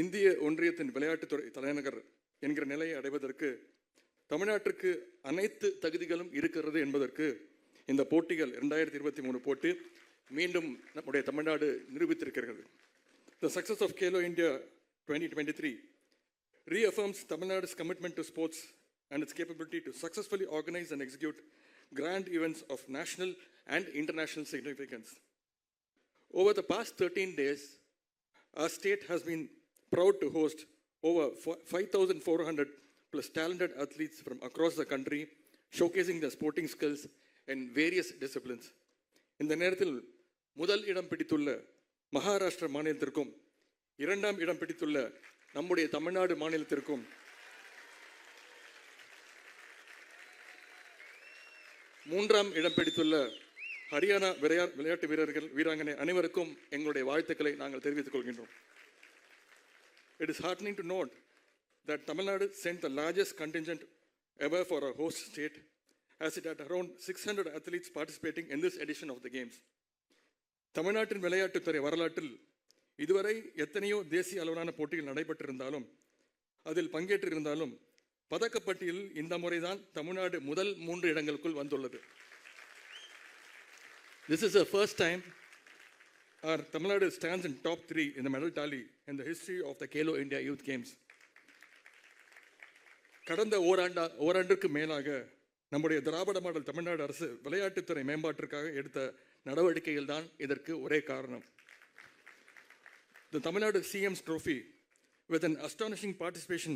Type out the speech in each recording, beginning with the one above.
இந்திய ஒன்றியத்தின் விளையாட்டுத்துறை தலைநகர் என்கிற நிலையை அடைவதற்கு தமிழ்நாட்டிற்கு அனைத்து தகுதிகளும் இருக்கிறது என்பதற்கு இந்த போட்டிகள் இரண்டாயிரத்தி இருபத்தி மூணு போட்டி மீண்டும் நம்முடைய Tamil Nadu நிரூபித்திருக்கிறது the success of Khelo India twenty twenty three reaffirms Tamil Nadu's commitment to sports and its capability to successfully organize and execute grand events of national and international significance. Over the past 13 days, our state has been proud to host over four 5,400 plus talented athletes from across the country, showcasing their sporting skills in various disciplines. இந்த நேரத்தில் முதல் இடம் பிடித்துள்ள மகாராஷ்டிரா மாநிலத்திற்கும் இரண்டாம் இடம் பிடித்துள்ள நம்முடைய தமிழ்நாடு மாநிலத்திற்கும் மூன்றாம் இடம் பிடித்துள்ள ஹரியானா விளையா- விளையாட்டு வீரர்கள் வீராங்கனை அனைவருக்கும் எங்களுடைய வாழ்த்துக்களை நாங்கள் தெரிவித்துக் கொள்கின்றோம் It is heartening to note that Tamil Nadu sent the largest contingent ever for a host state, as it had around 600 athletes participating in this edition of the Games. தமிழ்நாட்டின் விளையாட்டுத்துறை வரலாற்றில் இதுவரை எத்தனையோ தேசிய அளவிலான போட்டிகள் நடைபெற்றிருந்தாலும் அதில் பங்கேற்றிருந்தாலும் பதக்கப்பட்டியலில் இந்த முறைதான் தமிழ்நாடு முதல் மூன்று இடங்களுக்குள் வந்துள்ளது This is the first time our Tamil Nadu stands in top three in the medal tally in the history of the Kalo India Youth Games. கடந்த ஓராண்டா ஓராண்டுக்கு மேலாக நம்முடைய திராவிட மாடல் தமிழ்நாடு அரசு விளையாட்டுத்துறை மேம்பாட்டிற்காக எடுத்த நடவடிக்கைகள் தான் இதற்கு ஒரே காரணம் The Tamil Nadu CM's trophy, with an astonishing participation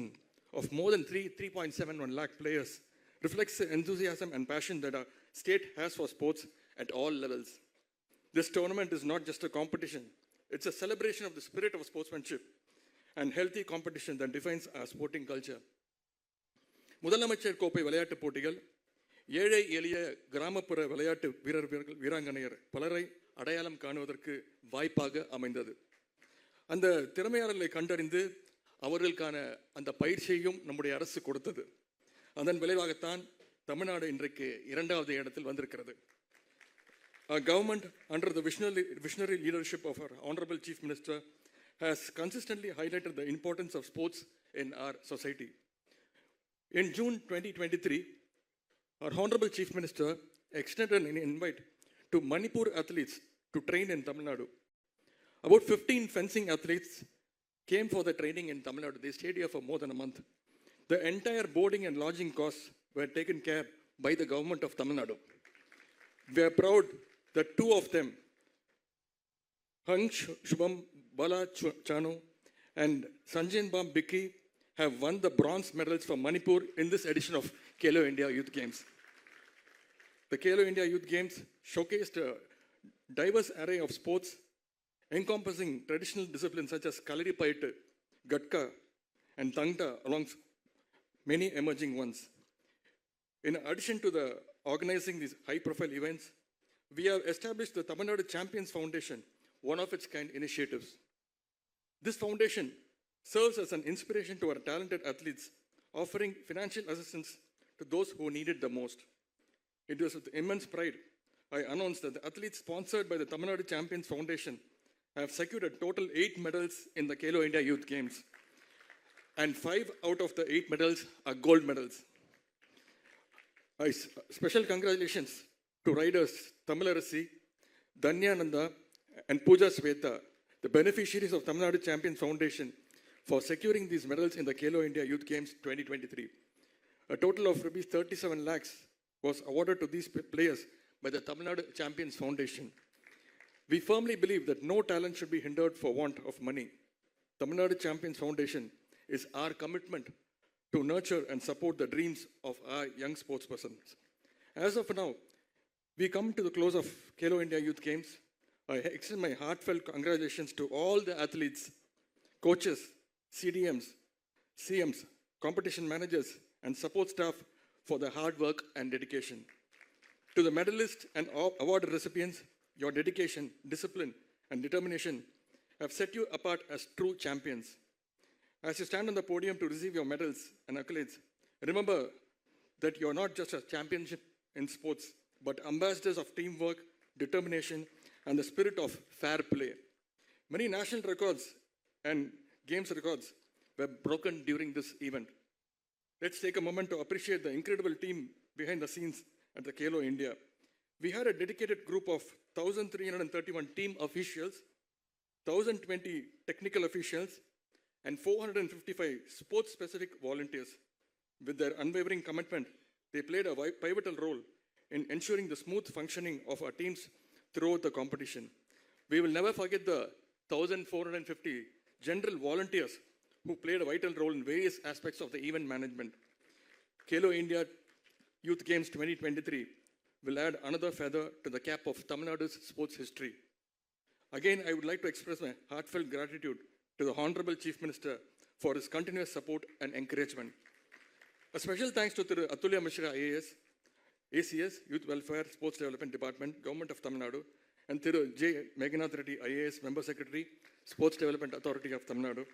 of more than 3, 3.71 lakh players, reflects the enthusiasm and passion that our state has for sports at all levels. This tournament is not just a competition, it's a celebration of the spirit of sportsmanship and healthy competition that defines our sporting culture. முதலமைச்சர் கோப்பை விளையாட்டுப் போட்டிகள் ஏழை எளிய கிராமப்புற விளையாட்டு வீரர் வீரர்கள் வீராங்கனையர் பலரை அடையாளம் காணுவதற்கு வாய்ப்பாக அமைந்தது. அந்த திறமையாளர்களை கண்டறிந்து அவர்களுக்கான அந்த பயிற்சியையும் நம்முடைய அரசு கொடுத்தது. அதன் விளைவாகத்தான் தமிழ்நாடு இன்றைக்கு இரண்டாவது இடத்தில் வந்திருக்கிறது. Our government, under the visionary, leadership of our Honorable Chief Minister, has consistently highlighted the importance of sports in our society. In June 2023, our Honorable Chief Minister extended an invite to Manipur athletes to train in Tamil Nadu. About 15 fencing athletes came for the training in Tamil Nadu. They stayed here for more than a month. The entire boarding and lodging costs were taken care by the government of Tamil Nadu. We are proud that two of them, Hang Sh- Shubham Bala Ch- Chanu and Sanjan Bam Bikki, have won the bronze medals for Manipur in this edition of Kalo India Youth Games. The Kalo India Youth Games showcased a diverse array of sports encompassing traditional disciplines such as Kalaripayattu, Gatka, and Tangta, along many emerging ones. In addition to the organizing these high-profile events, we have established the Tamil Nadu Champions Foundation, one of its kind initiatives. This foundation serves as an inspiration to our talented athletes, offering financial assistance to those who need it the most. It was with immense pride I announced that the athletes sponsored by the Tamil Nadu Champions Foundation have secured a total eight medals in the Kalo India Youth Games. And five out of the eight medals are gold medals. I special congratulations to riders Tamilarasi, Danyananda, and Pooja Sweta, the beneficiaries of Tamil Nadu Champions Foundation, for securing these medals in the Kelo India Youth Games 2023. A total of rupees 37 lakhs was awarded to these players by the Tamil Nadu Champions Foundation. We firmly believe that no talent should be hindered for want of money. Tamil Nadu Champions Foundation is our commitment to nurture and support the dreams of our young sportspersons. As of now, we come to the close of Kelo India Youth Games. I extend my heartfelt congratulations to all the athletes, coaches, CDMs, CMs, competition managers, and support staff for their hard work and dedication. To the medalists and award recipients, your dedication, discipline, and determination have set you apart as true champions. As you stand on the podium to receive your medals and accolades, remember that you're not just a championship in sports, but ambassadors of teamwork, determination, and the spirit of fair play. Many national records and games records were broken during this event. Let's take a moment to appreciate the incredible team behind the scenes at the Kalo India. We had a dedicated group of 1,331 team officials, 1,020 technical officials, and 455 sports specific volunteers. With their unwavering commitment, they played a pivotal role in ensuring the smooth functioning of our teams throughout the competition. We will never forget the 1,450 general volunteers who played a vital role in various aspects of the event management. Kalo India Youth Games 2023 will add another feather to the cap of Tamil Nadu's sports history. Again, I would like to express my heartfelt gratitude to the Honorable Chief Minister for his continuous support and encouragement. A special thanks to Thiru Atulya Mishra IAS, ACS, Youth Welfare Sports Development Department, Government of Tamil Nadu, and Thiru J. Meghanath Reddy IAS, Member Secretary, Sports Development Authority of Tamil Nadu,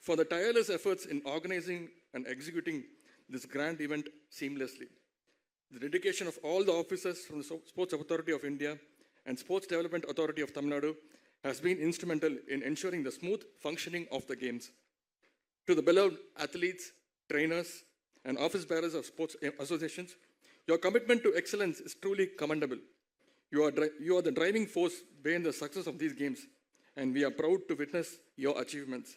for the tireless efforts in organizing and executing this grand event seamlessly. The dedication of all the officers from the Sports Authority of India and Sports Development Authority of Tamil Nadu has been instrumental in ensuring the smooth functioning of the games. To the beloved athletes, trainers, and office bearers of sports eh, associations, your commitment to excellence is truly commendable. You are, you are the driving force behind the success of these games, and we are proud to witness your achievements.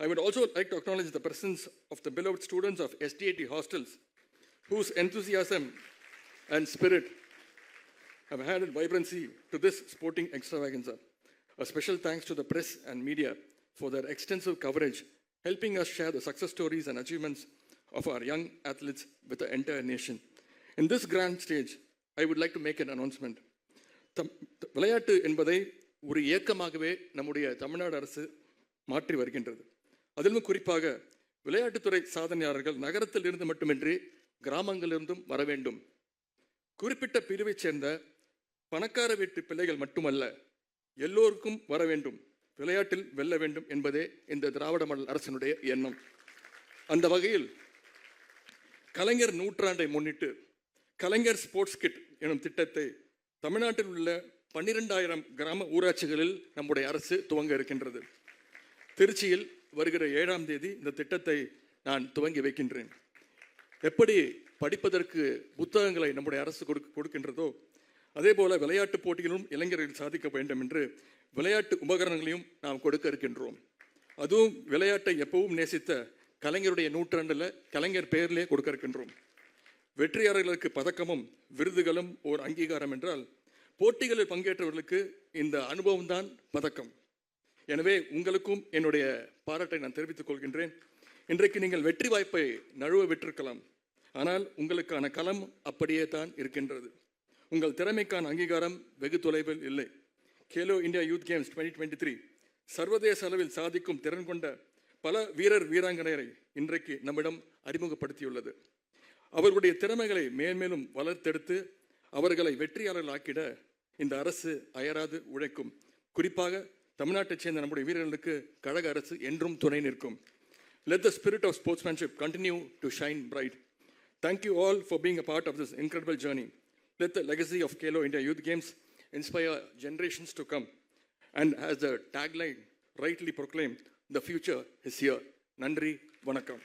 I would also like to acknowledge the presence of the beloved students of STAT hostels, whose enthusiasm and spirit have added vibrancy to this sporting extravaganza. A special thanks to the press and media for their extensive coverage, helping us share the success stories and achievements of our young athletes with the entire nation. In this grand stage I would like to make an announcement தம் விளையாட்டு என்பதை ஒரு இயக்கமாகவே நம்முடைய தமிழ்நாடு அரசு மாற்றி வருகின்றது. அதிலும் குறிப்பாக விளையாட்டுத்துறை சாதனையாளர்கள் நகரத்தில் இருந்து மட்டுமின்றி கிராமங்களிலிருந்தும் வர வேண்டும். குறிப்பிட்ட பிரிவைச் சேர்ந்த பணக்கார வீட்டு பிள்ளைகள் மட்டுமல்ல எல்லோருக்கும் வர வேண்டும். விளையாட்டில் வெல்ல வேண்டும் என்பதே இந்த திராவிட மண்டல் அரசினுடைய எண்ணம். அந்த வகையில் கலைஞர் நூற்றாண்டை முன்னிட்டு கலைஞர் ஸ்போர்ட்ஸ் கிட் எனும் திட்டத்தை தமிழ்நாட்டில் உள்ள பன்னிரெண்டாயிரம் கிராம ஊராட்சிகளில் நம்முடைய அரசு துவங்க இருக்கின்றது. திருச்சியில் வருகிற ஏழாம் தேதி இந்த திட்டத்தை நான் துவங்கி வைக்கின்றேன். எப்படி படிப்பதற்கு புத்தகங்களை நம்முடைய அரசு கொடுக்க கொடுக்கின்றதோ அதே போல விளையாட்டு போட்டியிலும் இளைஞர்கள் சாதிக்க வேண்டும் என்று விளையாட்டு உபகரணங்களையும் நாம் கொடுக்க இருக்கின்றோம். அதுவும் விளையாட்டை எப்பவும் நேசித்த கலைஞருடைய நூற்றாண்டில் கலைஞர் பெயரிலே கொடுக்க இருக்கின்றோம். வெற்றியாளர்களுக்கு பதக்கமும் விருதுகளும் ஓர் அங்கீகாரம் என்றால் போட்டிகளில் பங்கேற்றவர்களுக்கு இந்த அனுபவம் தான் பதக்கம். எனவே உங்களுக்கும் என்னுடைய பாராட்டை நான் தெரிவித்துக் கொள்கின்றேன். இன்றைக்கு நீங்கள் வெற்றி வாய்ப்பை நழுவ விட்டிருக்கலாம். ஆனால் உங்களுக்கான களம் அப்படியே தான் இருக்கின்றது. உங்கள் திறமைக்கான அங்கீகாரம் வெகு தொலைவில் இல்லை. Khelo India youth games 2023 three சர்வதேச அளவில் சாதிக்கும் திறன் கொண்ட பல வீரர் வீராங்கனையரை இன்றைக்கு நம்மிடம் அறிமுகப்படுத்தியுள்ளது. அவர்களுடைய திறமைகளை மேன்மேலும் வளர்த்தெடுத்து அவர்களை வெற்றியாளர்களாக்கிட இந்த அரசு அயராது உழைக்கும். குறிப்பாக தமிழ்நாட்டை சேர்ந்த நம்முடைய வீரர்களுக்கு கழக அரசு என்றும் துணை நிற்கும். Let the spirit of sportsmanship continue to shine bright thank you all for being a part of this incredible journey let the legacy of Khelo India youth games inspire generations to come and as the tagline rightly proclaim the future is here. நன்றி வணக்கம்.